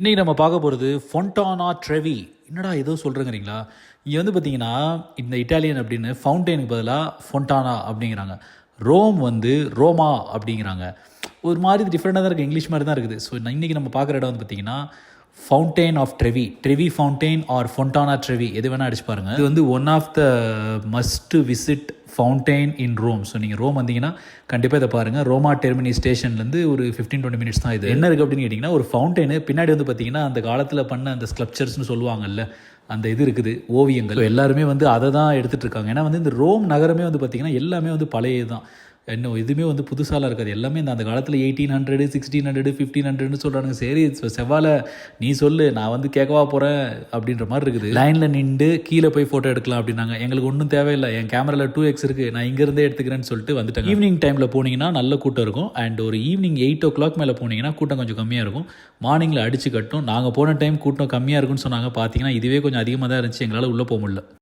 இன்னைக்கு நம்ம பார்க்க போகிறது ஃபொன்டானா ட்ரெவி என்னடா ஏதோ சொல்கிறேங்கிறீங்களா இங்கே வந்து பார்த்தீங்கன்னா இந்த இட்டாலியன் அப்படின்னு ஃபவுண்டெயினுக்கு பதிலாக ஃபொன்டானா அப்படிங்கிறாங்க. ரோம் வந்து ரோமா அப்படிங்கிறாங்க. ஒரு மாதிரி டிஃப்ரெண்ட்டாக தான் இருக்குது இங்கிலீஷ் மாதிரி தான் இருக்குது. ஸோ இன்றைக்கி நம்ம பார்க்குற இடம் வந்து பார்த்தீங்கன்னா fountain of Trevi Trevi fountain or Fontana Trevi எது வேணால் அடிச்சு பாருங்கள் இது வந்து one of the must visit fountain in Rome so நீங்கள் ரோம் வந்தீங்கன்னா கண்டிப்பாக இதை பாருங்கள் ரோமா டெர்மினி ஸ்டேஷன்லேருந்து ஒரு ஃபிஃப்டீன் டுவெண்ட்டி மினிட்ஸ் தான் இது. என்ன இருக்குது அப்படின்னு கேட்டிங்கன்னா ஒரு ஃபவுண்டெயின் பின்னாடி வந்து பார்த்தீங்கன்னா அந்த காலத்தில் பண்ண அந்த ஸ்கல்ப்சர்ஸ்னு சொல்லுவாங்கல்ல அந்த இது இருக்குது ஓவியங்கள். எல்லாருமே வந்து அதை தான் எடுத்துகிட்டு இருக்காங்க. ஏன்னா வந்து இந்த ரோம் நகரமே வந்து பார்த்திங்கன்னா எல்லாமே வந்து பழைய தான் இன்னும் எதுவுமே வந்து புதுசாலாம் இருக்காது. எல்லாமே இந்த அந்த காலத்தில் eighteen hundred sixteen hundred fifteen ஹண்ட்ரட்னு சொல்கிறாங்க சரி செ- செவ்வால நீ சொல்லு நான் வந்து கேட்கவா போகிறேன் அப்படின்ற மாதிரி இருக்குது. லைனில் நின்று கீழே போய் ஃபோட்டோ எடுக்கலாம் அப்படின்னாங்க. எங்களுக்கு ஒன்றும் தேவையில்லை. என் கேமராவில் டூ எக்ஸ் இருக்குது நான் இங்கேருந்தே எடுத்துக்கிறேன்னு சொல்லிட்டு வந்துட்டேன் ஈவினிங் டைமில் போனீங்கன்னா நல்ல கூட்டம் இருக்கும். அண்ட் ஒரு ஈவினிங் எயிட் ஓ கிளாக் மேலே போனீங்கன்னா கூட்டம் கொஞ்சம் கம்மியாக இருக்கும். மார்னிங்கில் அடிச்சு கட்டும். நாங்கள் போன டைம் கூட்டம் கம்மியாக இருக்குன்னு சொன்னாங்க. பார்த்தீங்கன்னா இதுவே கொஞ்சம் அதிகமாக தான் இருந்துச்சு. எங்களால் உள்ளே போக முடியல.